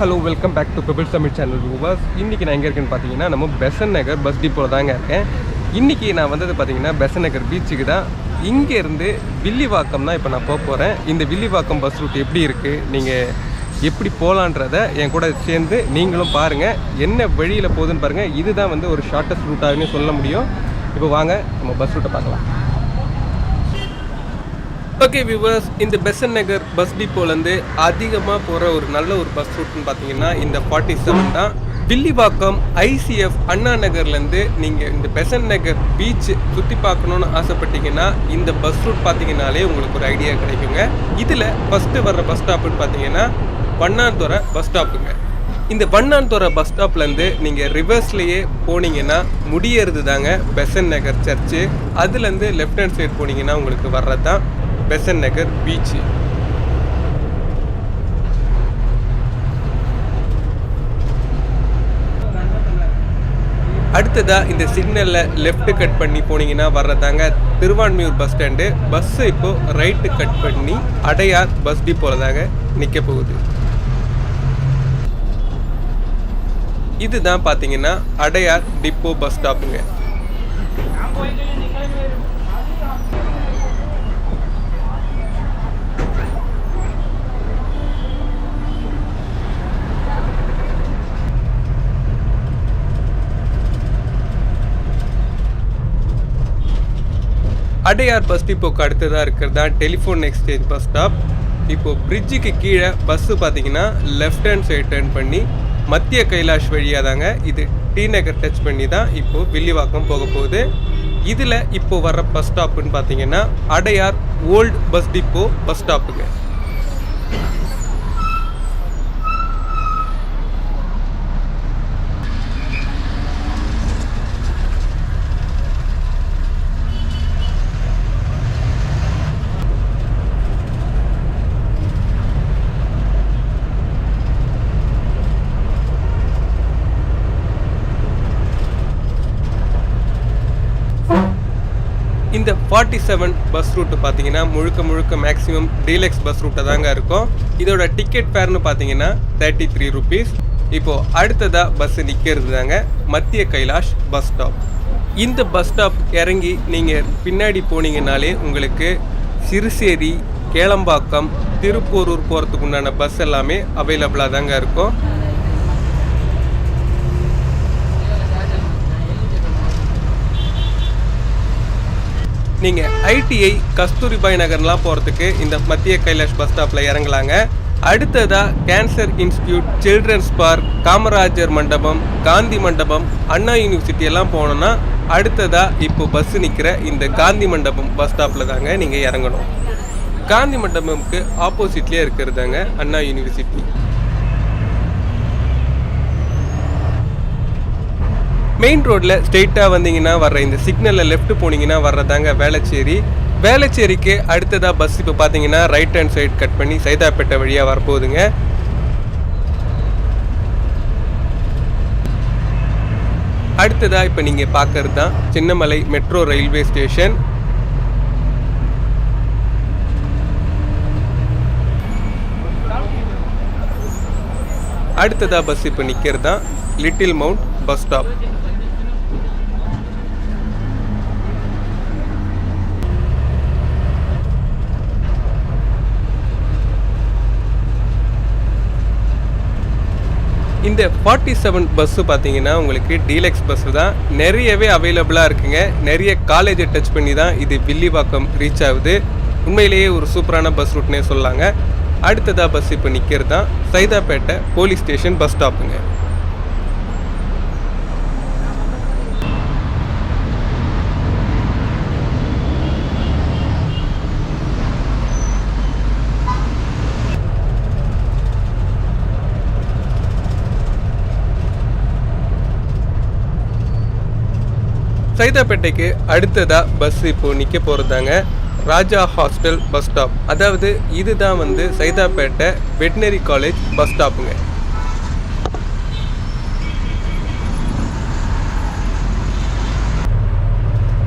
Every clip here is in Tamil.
Hello welcome back to people Tamil channel Rupa's இன்றைக்கி நான் எங்கே இருக்கேன்னு பார்த்தீங்கன்னா நம்ம பெசன் நகர் பஸ் டிப்போவில் தாங்க இருக்கேன். இன்றைக்கி நான் வந்தது பார்த்தீங்கன்னா பெசன் நகர் பீச்சுக்கு தான். இங்கேருந்து வில்லிவாக்கம் தான் இப்போ நான் போக போகிறேன் இந்த வில்லிவாக்கம் பஸ் ரூட் எப்படி இருக்குது நீங்கள் எப்படி போகலான்றத என் கூட சேர்ந்து நீங்களும் பாருங்கள் என்ன வழியில் போகுதுன்னு பாருங்கள் இதுதான் வந்து ஒரு ஷார்ட்டஸ்ட் ரூட்டாகனே சொல்ல முடியும். இப்போ வாங்க நம்ம பஸ் ரூட்டை பார்க்கலாம். ஓகே வியூவர்ஸ் இந்த பெசன் நகர் பஸ் டிப்போலேருந்து அதிகமாக போகிற ஒரு நல்ல ஒரு பஸ் ரூட்னு பார்த்தீங்கன்னா இந்த ஃபார்ட்டி செவன் தான். வில்லிவாக்கம் ஐசிஎஃப் அண்ணா நகர்லேருந்து நீங்கள் இந்த பெசன் நகர் பீச் சுற்றி பார்க்கணுன்னு ஆசைப்பட்டீங்கன்னா இந்த பஸ் ரூட் பார்த்தீங்கன்னாலே உங்களுக்கு ஒரு ஐடியா கிடைக்குங்க. இதில் ஃபஸ்ட்டு வர்ற பஸ் ஸ்டாப்புன்னு பார்த்தீங்கன்னா வண்ணாந்துறை பஸ் ஸ்டாப்புங்க இந்த வண்ணாந்துறை பஸ் ஸ்டாப்லேருந்து நீங்கள் ரிவர்ஸ்லேயே போனீங்கன்னா முடியறது தாங்க பெசன் நகர் சர்ச்சு அதுலேருந்து லெஃப்ட் ஹேண்ட் சைடு போனீங்கன்னா உங்களுக்கு வர்றது தான் பெசன் நகர் பீச்சு. அடுத்ததாக இந்த சிக்னலில் லெஃப்ட் கட் பண்ணி போனீங்கன்னா வர்றதாங்க திருவான்மியூர் பஸ் ஸ்டாண்டு பஸ்ஸு இப்போது ரைட்டு கட் பண்ணி அடையார் பஸ் டிப்போல தாங்க நிற்க போகுது. இதுதான் பார்த்தீங்கன்னா அடையார் டிப்போ பஸ் ஸ்டாப்புங்க அடையார் பஸ் டிப்போக்கு அடுத்ததாக இருக்கிறது? தான் டெலிஃபோன் எக்ஸ்சேஞ்ச் பஸ் ஸ்டாப் இப்போது பிரிட்ஜுக்கு கீழே பஸ்ஸு பார்த்தீங்கன்னா லெஃப்ட் ஹேண்ட் சைடு டேர்ன் பண்ணி மத்திய கைலாஷ் வழியாக தாங்க இது டி நகர் டச் பண்ணி தான் இப்போது வில்லிவாக்கம் போக போகுது. இதில் இப்போது வர பஸ் ஸ்டாப்புன்னு பார்த்தீங்கன்னா Adyar old bus depot bus ஸ்டாப்புங்க இந்த ஃபார்ட்டி செவன் பஸ் ரூட்டு பார்த்தீங்கன்னா முழுக்க முழுக்க மேக்ஸிமம் டீலக்ஸ் பஸ் ரூட்டை தாங்க இருக்கும். இதோட டிக்கெட் ஃபேர்னு பார்த்தீங்கன்னா தேர்ட்டி த்ரீ ருபீஸ் இப்போது அடுத்ததாக பஸ் நிற்கிறது தாங்க மத்திய கைலாஷ் பஸ் ஸ்டாப் இந்த பஸ் ஸ்டாப் இறங்கி நீங்கள் பின்னாடி போனீங்கனாலே உங்களுக்கு சிறுசேரி கேளம்பாக்கம் திருப்போரூர் போகிறதுக்கு உண்டான பஸ் எல்லாமே அவைலபிளாக தாங்க இருக்கும். நீங்கள் ஐடிஐ கஸ்தூரிபாய் நகர்லாம் போகிறதுக்கு இந்த மத்திய கைலாஷ் பஸ் ஸ்டாப்பில் இறங்கலாங்க. அடுத்ததாக cancer institute children's park Kamarajar Mandapam Gandhi Mandapam அண்ணா யூனிவர்சிட்டி எல்லாம் போனோன்னா அடுத்ததாக இப்போ பஸ் நிற்கிற இந்த காந்தி மண்டபம் பஸ் ஸ்டாப்பில் தாங்க நீங்கள் இறங்கணும். காந்தி மண்டபம்க்கு ஆப்போசிட்லேயே இருக்கிறதாங்க அண்ணா யூனிவர்சிட்டி. மெயின் ரோட்டில் ஸ்ட்ரெயிட்டாக வந்தீங்கன்னா வர்ற இந்த சிக்னலில் லெஃப்ட் போனீங்கன்னா வர்றதாங்க வேளச்சேரி. வேளச்சேரிக்கு அடுத்ததாக பஸ் இப்போ பார்த்தீங்கன்னா ரைட் ஹேண்ட் சைடு கட் பண்ணி சைதாப்பேட்டை வழியாக வரப்போகுதுங்க. அடுத்ததாக இப்போ நீங்கள் பார்க்கறது தான் சின்னமலை மெட்ரோ ரயில்வே ஸ்டேஷன் அடுத்ததாக பஸ் இப்போ நிற்கிறது தான் லிட்டில் மவுண்ட் பஸ் ஸ்டாப். இந்த ஃபார்ட்டி செவன் பஸ்ஸு பார்த்தீங்கன்னா உங்களுக்கு டீலக்ஸ் பஸ்ஸு தான். நிறையவே அவைலபிளாக இருக்குங்க. நிறைய காலேஜை டச் பண்ணி தான் இது வில்லிவாக்கம் ரீச் ஆகுது. உண்மையிலேயே ஒரு சூப்பரான பஸ் ரூட்னே சொல்லாங்க அடுத்ததாக பஸ் இப்போ நிற்கிறது தான் சைதாப்பேட்டை போலீஸ் ஸ்டேஷன் பஸ் ஸ்டாப்புங்க சைதாப்பேட்டைக்கு அடுத்ததாக பஸ் இப்போ நிற்க போகிறதாங்க ராஜா ஹாஸ்டல் பஸ் ஸ்டாப் அதாவது இதுதான் வந்து சைதாப்பேட்டை வெட்டினரி காலேஜ் பஸ் ஸ்டாப்புங்க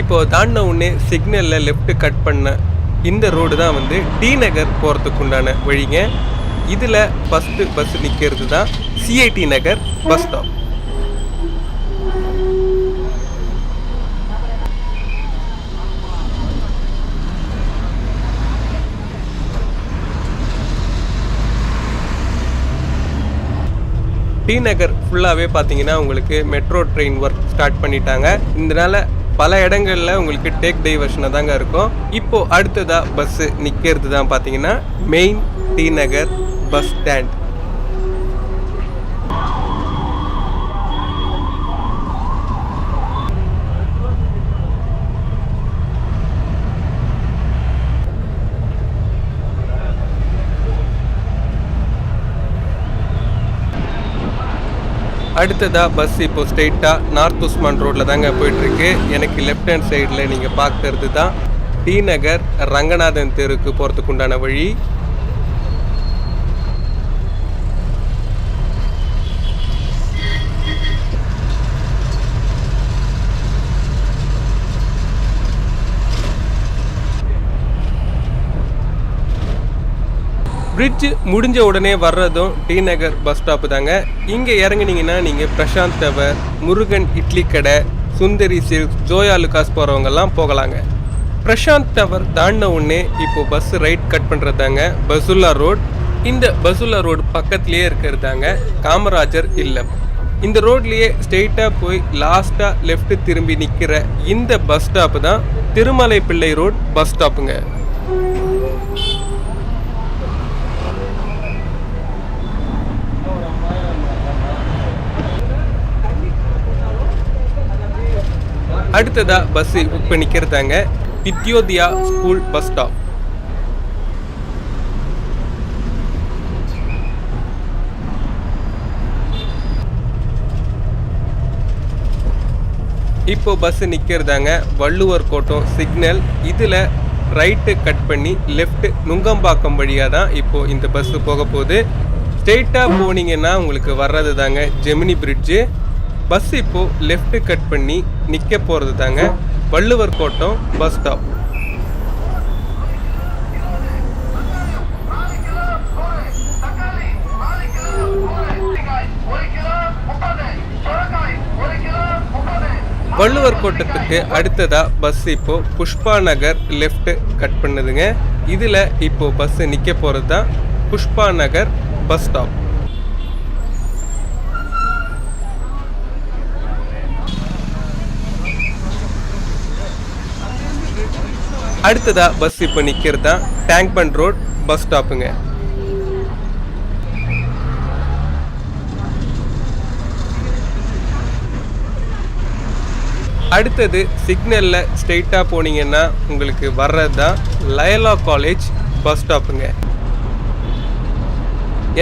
இப்போ தாண்டின உடனே சிக்னலில் லெஃப்ட் கட் பண்ண இந்த ரோடு தான் வந்து டி நகர் போகிறதுக்கு உண்டான வழிங்க. இதில் ஃபஸ்ட்டு பஸ் நிற்கிறது தான் CIT Nagar bus stop T Nagar ஃபுல்லாகவே பார்த்தீங்கன்னா உங்களுக்கு மெட்ரோ ட்ரெயின் ஒர்க் ஸ்டார்ட் பண்ணிட்டாங்க. இதனால பல இடங்கள்ல உங்களுக்கு டேக் டைவர்ஷனாக தாங்க இருக்கும். இப்போ அடுத்ததாக பஸ்ஸு நிற்கிறது தான் பார்த்தீங்கன்னா main T Nagar bus stand அடுத்ததாக பஸ் இப்போ ஸ்ட்ரெயிட்டாக நார்த் உஸ்மான் ரோட்டில் தாங்க போயிட்டுருக்கு. எனக்கு லெஃப்ட் ஹேண்ட் சைடில் நீங்கள் பார்க்கறது தான் டி நகர் ரங்கநாதன் தெருக்கு போகிறதுக்கு உண்டான வழி. பிரிட்ஜ் முடிஞ்ச உடனே வர்றதும் டி நகர் பஸ் ஸ்டாப்பு தாங்க. இங்கே இறங்குனீங்கன்னா நீங்கள் பிரசாந்த் டவர் முருகன் இட்லி கடை சுந்தரி சில்க்ஸ் ஜோயா லுகாஸ் போகிறவங்கெல்லாம் போகலாங்க. பிரசாந்த் டவர் தாண்டின உடனே இப்போ பஸ் ரைட் கட் பண்ணுறது தாங்க பசுல்லா ரோட் இந்த பசுல்லா ரோடு பக்கத்துலேயே இருக்கிறது தாங்க காமராஜர் இல்லம். இந்த ரோட்லேயே ஸ்ட்ரெயிட்டாக போய் லாஸ்ட்டாக லெஃப்ட் திரும்பி நிற்கிற இந்த பஸ் ஸ்டாப்பு தான் திருமலை பிள்ளை ரோட் பஸ் ஸ்டாப்புங்க அடுத்ததா பஸ் புக் நிற்கிறதாங்க வித்யோதியா ஸ்கூல் பஸ் ஸ்டாப் இப்போ பஸ் நிற்கிறதாங்க வள்ளுவர் கோட்டம் சிக்னல் இதில் ரைட்டு கட் பண்ணி லெஃப்ட் நுங்கம்பாக்கம் வழியாக தான் இப்போது இந்த பஸ்ஸு போக போகுது. ஸ்ட்ரெயிட்டாக போனீங்கன்னா உங்களுக்கு வர்றது தாங்க ஜெமினி பிரிட்ஜு பஸ் இப்போ லெஃப்ட் கட் பண்ணி நிற்க போகிறது தாங்க. வள்ளுவர் கோட்டம் பஸ் ஸ்டாப் வள்ளுவர் கோட்டத்துக்கு அடுத்ததா பஸ் இப்போ புஷ்பா நகர் லெஃப்ட் கட் பண்ணுதுங்க. இதில் இப்போ பஸ் நிற்க போகிறது தான் புஷ்பா நகர் பஸ் ஸ்டாப் அடுத்ததாக பஸ் இப்போ நிற்கிறது தான் டேங்க் பண்ட் ரோட் பஸ் ஸ்டாப்புங்க அடுத்தது சிக்னலில் ஸ்ட்ரெயிட்டாக போனீங்கன்னா உங்களுக்கு வர்றது தான் லயலா காலேஜ் பஸ் ஸ்டாப்புங்க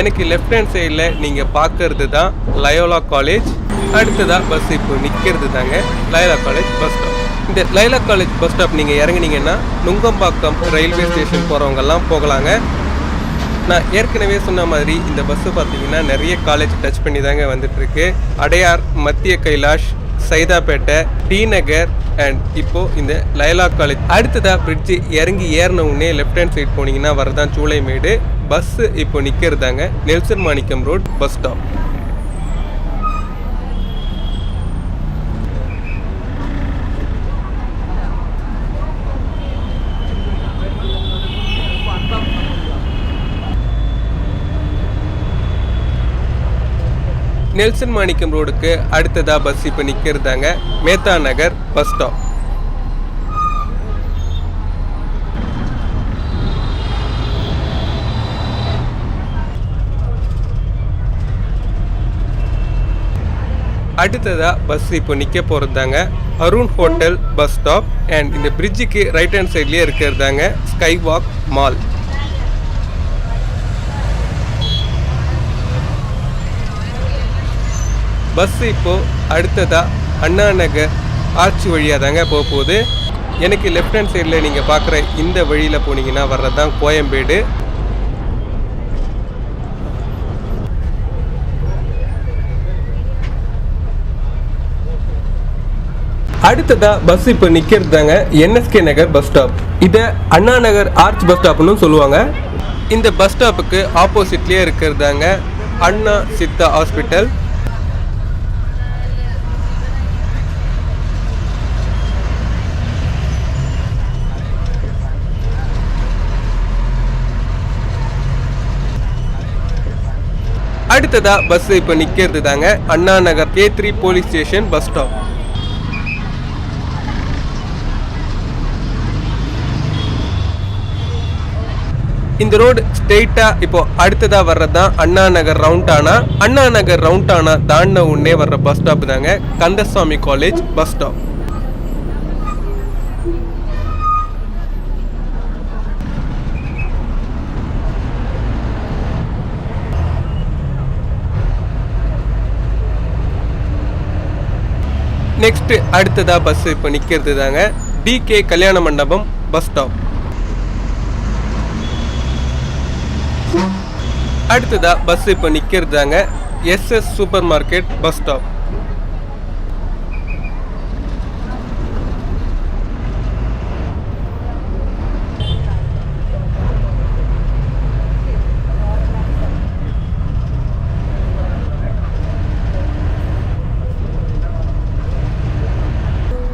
எனக்கு லெஃப்ட் ஹேண்ட் சைடில் நீங்கள் பார்க்கறது தான் லயோலா காலேஜ் அடுத்ததாக பஸ் இப்போ நிற்கிறது தாங்க லயோலா காலேஜ் பஸ் ஸ்டாப் இந்த லைலா காலேஜ் பஸ் ஸ்டாப் நீங்கள் இறங்குனீங்கன்னா நுங்கம்பாக்கம் ரயில்வே ஸ்டேஷன் போகிறவங்கெல்லாம் போகலாங்க. நான் ஏற்கனவே சொன்ன மாதிரி இந்த பஸ்ஸு பார்த்தீங்கன்னா நிறைய காலேஜ் டச் பண்ணி தாங்க வந்துட்டுருக்கு. அடையார் மத்திய கைலாஷ் சைதாப்பேட்டை டி நகர் அண்ட் இப்போது இந்த லைலா காலேஜ். அடுத்ததாக பிரிட்ஜு இறங்கி ஏறின உடனே லெஃப்ட் ஹேண்ட் சைட் போனீங்கன்னா வரதான் சூளைமேடு. பஸ்ஸு இப்போ நிற்கிறதாங்க Nelson Manickam road bus stop Nelson Manickam ரோடுக்கு அடுத்ததாக பஸ் இப்போ நிற்கிறதாங்க மேத்தா நகர் பஸ் ஸ்டாப் அடுத்ததாக பஸ் இப்போ நிற்க போகிறதாங்க Arun hotel bus stop and இந்த பிரிட்ஜுக்கு ரைட் ஹேண்ட் சைட்லேயே இருக்கிறதாங்க ஸ்கை வாக் மால் பஸ் இப்போ அடுத்ததாக அண்ணா நகர் ஆர்ச்சி வழியாக தாங்க போக போகுது. எனக்கு லெஃப்ட் ஹேண்ட் சைடில் நீங்கள் பார்க்குற இந்த வழியில் போனீங்கன்னா வர்றது தான் கோயம்பேடு. அடுத்ததாக பஸ் இப்போ நிற்கிறது தாங்க என்எஸ்கே நகர் பஸ் ஸ்டாப். இதை அண்ணா நகர் ஆர்ச் பஸ் ஸ்டாப்னு சொல்லுவாங்க. இந்த பஸ் ஸ்டாப்புக்கு ஆப்போசிட்லேயே இருக்கிறதாங்க அண்ணா சித்தா ஹாஸ்பிட்டல். அடுத்ததா பஸ் இப்போ நிக்கிறது தாங்க Anna Nagar K three police station bus stop இந்த ரோடு ஸ்ட்ரெயிட்டா இப்போ அடுத்ததா வர்றது தான் அண்ணா நகர் ரவுண்டானா அண்ணா நகர் ரவுண்டானா தாண்டின உடனே வர்ற பஸ் ஸ்டாப் தாங்க Kandasamy college bus stop next அடுத்ததாக பஸ் இப்போ நிற்கிறது தாங்க டிகே கல்யாண மண்டபம் பஸ் ஸ்டாப் அடுத்ததாக பஸ் இப்போ நிற்கிறது தாங்க SS supermarket bus stop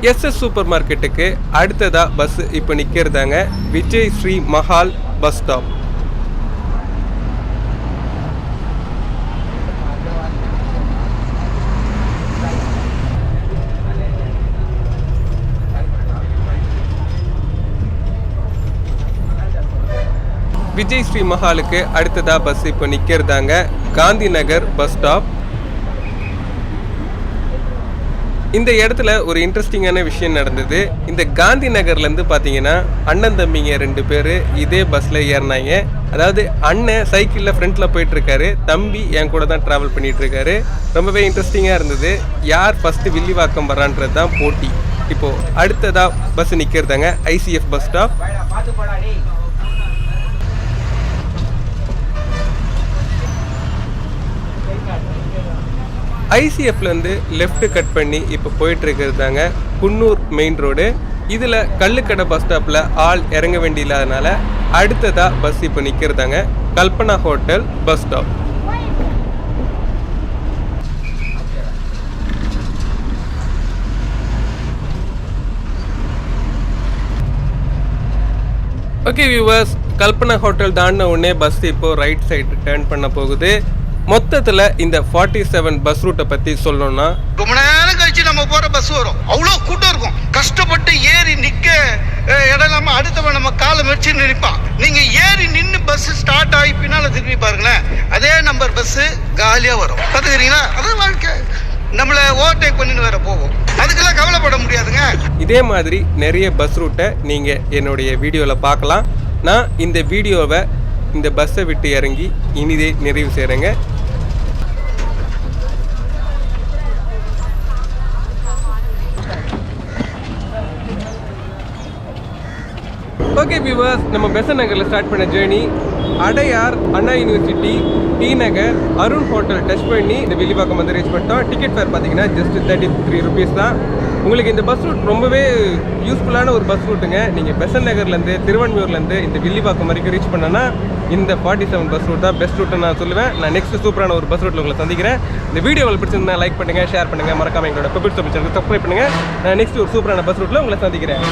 SS super மார்க்கெட்டுக்கு அடுத்ததா பஸ் இப்போ நிற்கிறதாங்க விஜய் ஸ்ரீ மஹால் பஸ் ஸ்டாப் விஜய் ஸ்ரீ மஹாலுக்கு அடுத்ததா பஸ் இப்போ நிற்கிறதாங்க காந்தி நகர் பஸ் ஸ்டாப் இந்த இடத்துல ஒரு இன்ட்ரெஸ்டிங்கான விஷயம் நடந்தது. இந்த காந்தி நகர்லேருந்து பார்த்தீங்கன்னா அண்ணன் தம்பிங்க ரெண்டு பேர் இதே பஸ்ஸில் ஏறினாங்க. அதாவது அண்ணன் சைக்கிளில் ஃப்ரண்ட்டில் போயிட்டுருக்காரு தம்பி என் கூட தான் ட்ராவல் பண்ணிகிட்ருக்காரு ரொம்பவே இன்ட்ரெஸ்டிங்காக இருந்தது. யார் ஃபஸ்ட்டு வில்லிவாக்கம் வரான்றது தான் போட்டி. இப்போது அடுத்ததாக பஸ் நிற்கிறதாங்க ஐசிஎஃப் பஸ் ஸ்டாப் ஐசிஎஃப்லேருந்து லெஃப்ட் கட் பண்ணி இப்போ போயிட்டுருக்கிறது தாங்க குன்னூர் மெயின் ரோடு இதில் கல்லுக்கடை பஸ் ஸ்டாப்பில் ஆள் இறங்க வேண்டியில்லாதனால அடுத்ததாக பஸ் இப்போ நிற்கிறதாங்க Kalpana hotel bus stop okay viewers Kalpana hotel தாண்டின உடனே பஸ் இப்போ ரைட் சைடு டேர்ன் பண்ண போகுது. மொத்தத்தில் இந்த ஃபார்ட்டி செவன் பஸ் ரூட்டை பற்றி சொல்லணும்னா ரொம்ப நேரம் கழிச்சு நம்ம போற பஸ் வரும். அவ்வளோ கூட்டம் இருக்கும். கஷ்டப்பட்டு ஏறி நிக்க அஹ், இடம் இல்லாம அடுத்தவன் நம்ம காலை மெரிச்சு நிற்பான். நீங்க ஏறி நின்று பஸ் ஸ்டார்ட் ஆகி பின்னால திரும்பி பாருங்களேன். அதே நம்பர் பஸ் காலியா வரும். பாத்துக்கிறீங்களா அதான் வாழ்க்கை. நம்மள ஓவர்டேக் பண்ணிட்டு வேற போகும் அதுக்கெல்லாம் கவலைப்பட முடியாதுங்க. இதே மாதிரி நிறைய பஸ் ரூட்டை நீங்கள் என்னுடைய வீடியோவில் பார்க்கலாம். நான் இந்த வீடியோவை இந்த பஸ்ஸை விட்டு இறங்கி இனிதே நிறைவு செய்கிறேங்க ஓகே வியூவர்ஸ் நம்ம பெசன் நகரில் ஸ்டார்ட் பண்ண journey Adyar Anna university T Nagar Arun hotel touch பண்ணி இந்த வில்லிவாக்கம் வந்து ரீச் பண்ணிட்டோம். டிக்கெட் ஃபேர் பார்த்தீங்கன்னா ஜஸ்ட் தேர்ட்டி த்ரீ ருபீஸ் தான். உங்களுக்கு இந்த பஸ் ரூட் ரொம்பவே யூஸ்ஃபுல்லான ஒரு பஸ் ரூட்டுங்க நீங்கள் பெசன் நகர்லேருந்து திருவண்ணூர்லேருந்து இந்த வில்லிவாக்கம் வரைக்கும் ரீச் பண்ணனா இந்த ஃபார்ட்டி செவன் பஸ் ரூட் தான் பெஸ்ட் ரூட்டை நான் சொல்லுவேன். நான் நெக்ஸ்ட் சூப்பரான ஒரு பஸ் ரூட்டில் உங்களை சந்திக்கிறேன். இந்த வீடியோ உங்களுக்கு பிடிச்சிருந்தா லைக் பண்ணுங்கள் ஷேர் பண்ணுங்கள் மறக்காம எங்களோட பிபிள் சேனலுக்கு சப்ஸ்கிரைப் பண்ணுங்கள் நான் நெக்ஸ்ட் ஒரு சூப்பரான பஸ் ரூட்டில் உங்களை சந்திக்கிறேன்.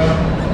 Thank you.